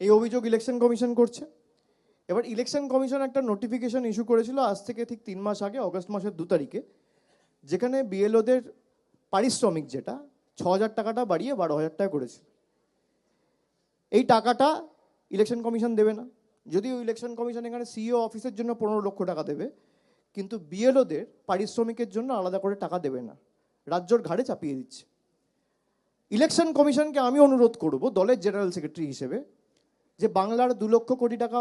এই অভিযোগ election commission করছে। এবার ইলেকশন কমিশন একটা নোটিফিকেশন ইস্যু করেছিল আজ থেকে ঠিক তিন মাস আগে, অগস্ট মাসের দু তারিখে, যেখানে বিএলওদের পারিশ্রমিক যেটা ছ হাজার টাকাটা বাড়িয়ে বারো হাজার টাকা করেছে এই টাকাটা ইলেকশন কমিশন দেবে না। যদিও ইলেকশন কমিশন এখানে সিইও অফিসের জন্য পনেরো লক্ষ টাকা দেবে, কিন্তু বিএলওদের পারিশ্রমিকের জন্য আলাদা করে টাকা দেবে না। রাজ্যর ঘাড়ে চাপিয়ে দিচ্ছে। ইলেকশন কমিশনকে আমি অনুরোধ করব দলের জেনারেল সেক্রেটারি হিসেবে যে বাংলার দু লক্ষ কোটি টাকা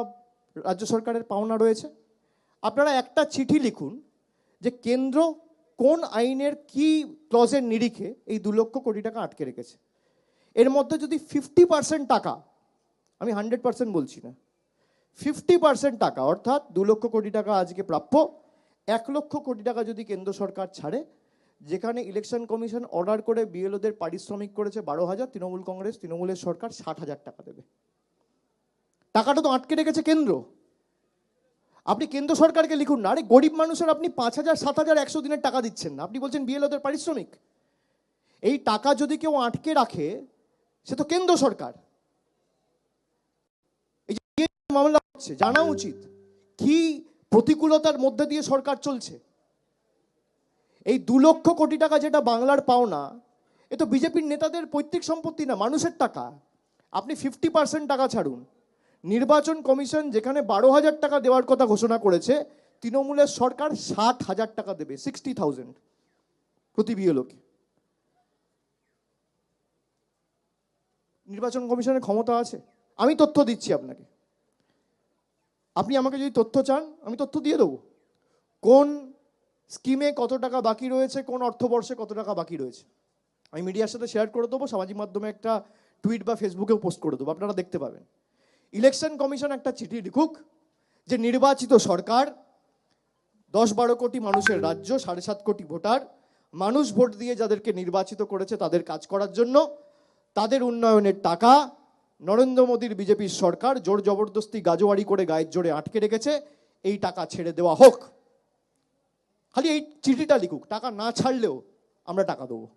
রাজ্য সরকারের পাওনা রয়েছে। আপনারা একটা চিঠি লিখুন যে কেন্দ্র কোন আইনের কি ক্লজের নিরিখে এই দু লক্ষ কোটি টাকা আটকে রেখেছে। এর মধ্যে যদি ফিফটি পার্সেন্ট টাকা, আমি হান্ড্রেড পার্সেন্ট বলছি না ফিফটি পার্সেন্ট টাকা অর্থাৎ দু লক্ষ কোটি টাকা আজকে প্রাপ্য, এক লক্ষ কোটি টাকা যদি কেন্দ্র সরকার ছাড়ে, যেখানে ইলেকশন কমিশন অর্ডার করে বিএলওদের পারিশ্রমিক করেছে বারো হাজার, তৃণমূল কংগ্রেস, তৃণমূলের সরকার ষাট হাজার টাকা দেবে। টাকাটা তো আটকে রেখেছে কেন্দ্র। আপনি কেন্দ্র সরকারকে লিখুন না। আরে গরিব মানুষের আপনি পাঁচ হাজার, সাত হাজার, একশো দিনের টাকা দিচ্ছেন না। আপনি বলছেন বিএলওদের পারিশ্রমিক। এই টাকা যদি কেউ আটকে রাখে, সে তো কেন্দ্র সরকার। মামলা হচ্ছে, জানা উচিত কি প্রতিকূলতার মধ্যে দিয়ে সরকার চলছে। এই দু লক্ষ কোটি টাকা যেটা বাংলার পাওনা, এ তো বিজেপির নেতাদের পৈতৃক সম্পত্তি না, মানুষের টাকা। আপনি ফিফটি পার্সেন্ট টাকা ছাড়ুন। নির্বাচন কমিশন যেখানে বারো হাজার টাকা দেওয়ার কথা ঘোষণা করেছে, তৃণমূলের সরকার ষাট হাজার টাকা দেবে সিক্সটি থাউজেন্ড প্রতি বিএলওকে নির্বাচন কমিশনের ক্ষমতা আছে। আমি তথ্য দিচ্ছি আপনাকে। আপনি আমাকে যদি তথ্য চান, আমি তথ্য দিয়ে দেবো। কোন স্কিমে কত টাকা বাকি রয়েছে, কোন অর্থবর্ষে কত টাকা বাকি রয়েছে। আমি মিডিয়ার সাথে শেয়ার করে দেবো, সামাজিক মাধ্যমে একটা টুইট বা ফেসবুকেও পোস্ট করে দেবো, আপনারা দেখতে পাবেন। ইলেকশন কমিশন একটা চিঠি লিখুক যে নির্বাচিত সরকার, দশ বারো কোটি মানুষের রাজ্য, সাড়ে সাত কোটি ভোটার, মানুষ ভোট দিয়ে যাদেরকে নির্বাচিত করেছে তাদের কাজ করার জন্য, তাদের উন্নয়নের টাকা নরেন্দ্র মোদীর বিজেপির সরকার জোর জবরদস্তি গাজোয়ারি করে গায়ের জোরে আটকে রেখেছে, এই টাকা ছেড়ে দেওয়া হোক। খালি এই চিঠিটা লিখুক, টাকা না ছাড়লেও আমরা টাকা দেবো।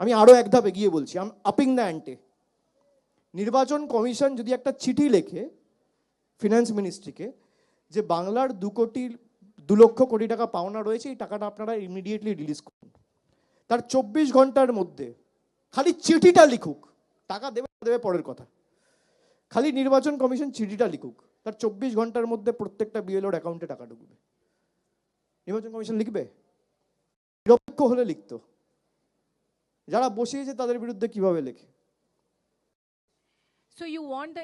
আমি আরও এক ধাপে গিয়ে বলছি আম আপিং দ্য অ্যান্টে নির্বাচন কমিশন যদি একটা চিঠি লেখে ফিনান্স মিনিস্ট্রিকে যে বাংলার দু কোটি, দু লক্ষ কোটি টাকা পাওনা রয়েছে, এই টাকাটা আপনারা ইমিডিয়েটলি রিলিজ করুন। তার চব্বিশ ঘণ্টার মধ্যে খালি চিঠিটা লিখুক, টাকা দেবে দেবে পরের কথা। খালি নির্বাচন কমিশন চিঠিটা লিখুক, তার চব্বিশ ঘণ্টার মধ্যে প্রত্যেকটা বিএলওর অ্যাকাউন্টে টাকা ঢুকবে। নির্বাচন কমিশন লিখবে? নিরপেক্ষ হলে লিখতো। যারা বসিয়েছে তাদের বিরুদ্ধে কীভাবে লেখে? So you want the